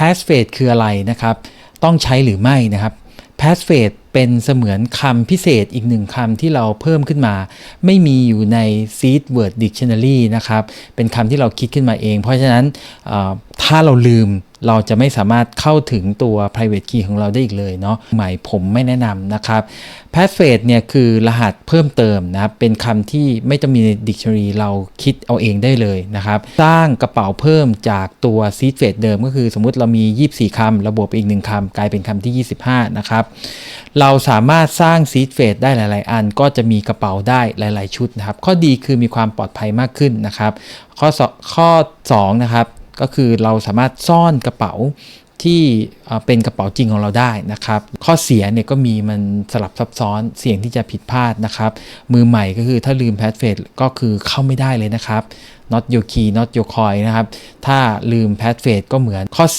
passphrase คืออะไรนะครับ ต้องใช้หรือไม่นะครับ passphrase เป็นเสมือนคำพิเศษอีกหนึ่งคำที่เราเพิ่มขึ้นมา ไม่มีอยู่ใน seed word dictionary นะครับ เป็นคำที่เราคิดขึ้นมาเอง เพราะฉะนั้น ถ้าเราลืมเราจะไม่สามารถเข้าถึงตัว private key ของเราได้อีกเลยเนาะหมายผมไม่แนะนำนะครับ passphrase เนี่ยคือรหัสเพิ่มเติมนะครับ เป็นคำที่ไม่ต้องมีใน dictionary เราคิดเอาเองได้เลยนะครับ สร้างกระเป๋าเพิ่มจากตัว seed phrase เดิมก็คือสมมุติเรามี 24คำระบวกไปอีกหนึ่งคำกลายเป็นคำที่ 25 นะครับ เราสามารถสร้าง seed phrase ได้หลาย ๆ อัน ก็จะมีกระเป๋าได้หลาย ๆ ชุดนะครับ ข้อดีคือมีความปลอดภัยมากขึ้นนะครับ ข้อสองข้อ2นะครับ ก็คือเราสามารถซ่อนกระเป๋าที่เป็นกระเป๋าจริงของเราได้นะครับ ข้อเสียเนี่ยก็มีมันสลับซับซ้อนเสี่ยงที่จะผิดพลาดนะครับ มือใหม่ก็คือถ้าลืมแพสเฟสก็คือเข้าไม่ได้เลยนะครับ not your key not your coin นะครับ ถ้าลืมแพสเฟสก็เหมือนข้อเสีย